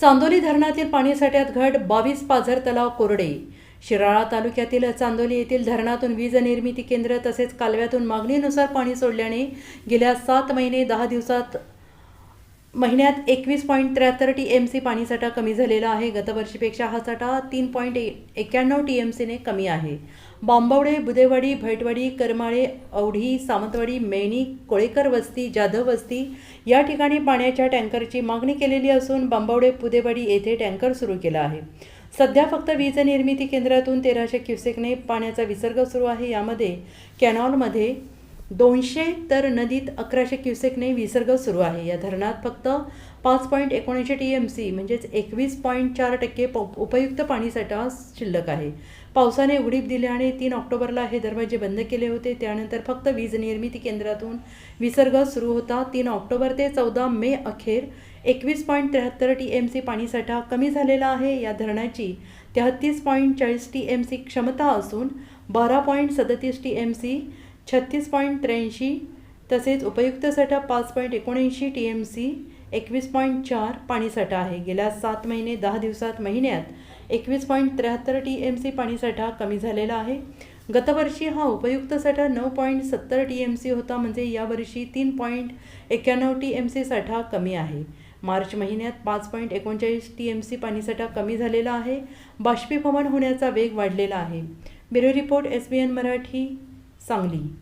चांदोली धरणातील पाणीसाठ्यात घट बावीस पाझर तलाव कोरडे. शिराळा तालुक्यातील चांदोली येथील धरणातून वीज निर्मिती केंद्र तसेच कालव्यातून मागणीनुसार पाणी सोडल्याने गेल्या सात महिने दहा दिवसात महिन्यात एकवीस पॉईंट त्र्याहत्तर टी एम सी पाणीसाठा कमी झालेला आहे. गतवर्षीपेक्षा हा साठा तीन पॉईंट एक्क्याण्णव टी एम सीने कमी आहे. बांबवडे बुदेवाडी भैटवाडी करमाळे औढी सावंतवाडी मेणी कोळेकर वस्ती जाधव वस्ती या ठिकाणी पाण्याच्या टँकरची मागणी केलेली असून बांबवडे बुदेवाडी येथे टँकर सुरू केला आहे. सध्या फक्त वीज निर्मिती केंद्रातून तेराशे क्युसेकने पाण्याचा विसर्ग सुरू आहे. यामध्ये कॅनॉलमध्ये दोनशे तर नदीत अकराशे क्युसेकने विसर्ग सुरू आहे. या धरणात फक्त पाच पॉईंट एकोणऐंशी टी एम सी म्हणजेच एकवीस पॉईंट चार टक्के प उपयुक्त पाणीसाठा शिल्लक आहे. पावसाने उघडीप दिल्याने तीन ऑक्टोबरला हे दरवाजे बंद केले होते. त्यानंतर फक्त वीज निर्मिती केंद्रातून विसर्ग सुरू होता. तीन ऑक्टोबर ते चौदा मे अखेर एकवीस पॉईंट त्र्याहत्तर टी एम सी पाणीसाठा कमी झालेला आहे. या धरणाची तेहत्तीस पॉईंट चाळीस टी एम सी क्षमता असून बारा पॉईंट सदतीस टी एम सी छत्तीस पॉईंट त्र्याऐंशी तसेच उपयुक्त साठा पाच पॉईंट एकोणऐंशी टी एम सी एकवीस पॉईंट चार पाणीसाठा आहे. गेल्या सात महिने दहा दिवसात महिन्यात एकवीस पॉईंट त्र्याहत्तर टी एम सी पाणीसाठा कमी झालेला आहे. गतवर्षी हा उपयुक्त साठा नऊ पॉईंट सत्तर टी एम सी होता म्हणजे यावर्षी तीन पॉईंट एक्क्याण्णव टी एम सी साठा कमी आहे. मार्च महिन्यात पाच पॉईंट एकोणचाळीस टी एम सी पाणीसाठा कमी झालेला आहे. बाष्पीभवन होण्याचा वेग वाढलेला आहे. Bureau report S B N Marathi. 丧礼。